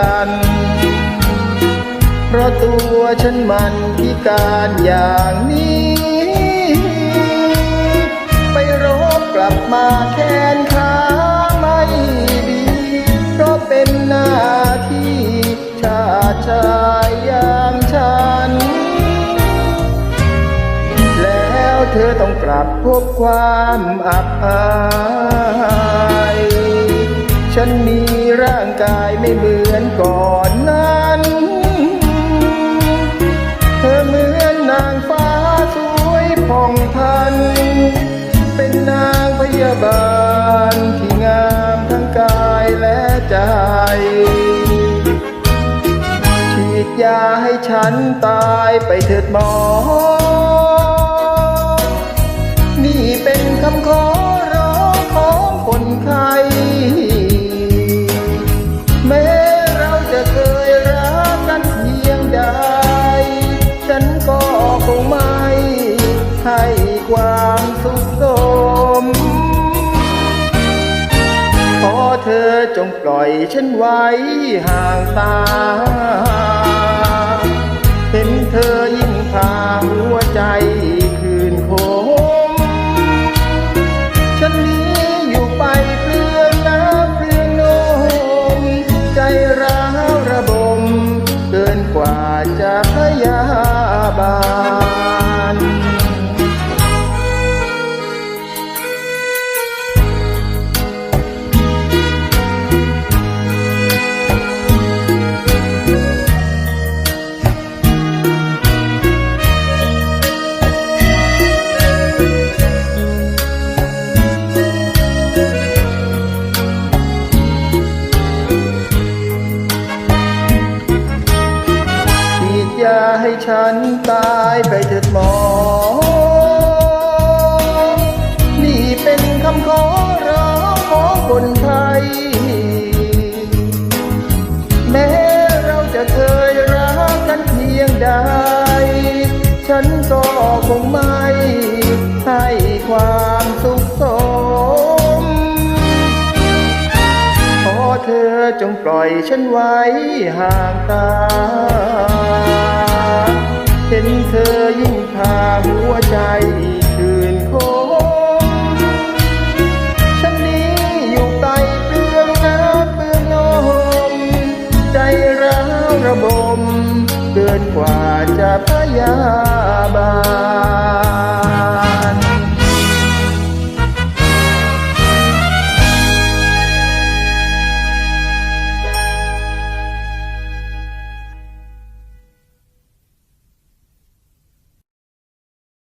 กัน เพราะตัวฉันมันพิการอย่างนี้ ไปรบกลับมาแขนขาไม่ดี เพราะเป็นหน้าที่ชาชายอย่างฉัน แล้วเธอต้องกลับพบความอับอาย ฉันมีร่างกายไม่เหมือนก่อนนั้น เธอเหมือนนางฟ้าสวยผ่องพัน เป็นนางพยาบาลที่งามทั้งกายและใจ ฉีดยาให้ฉันตายไปเถิดหมอ จงปล่อยฉันไว้ห่างตา ให้ฉันตายไปเถิดหมอ นี่เป็นคำขอร้องของคนไทย แม้เราจะเคยรักกันเพียงใด ฉันก็คงไม่ให้ความสุขสม ขอเธอจงปล่อยฉันไว้ห่างตา เธอยิ่งพาหัวใจคืนคงฉันนี้อยู่ไกลเปลืองน้ำเปลืองลมใจร้าวระบม เกินกว่าจะพยาบาล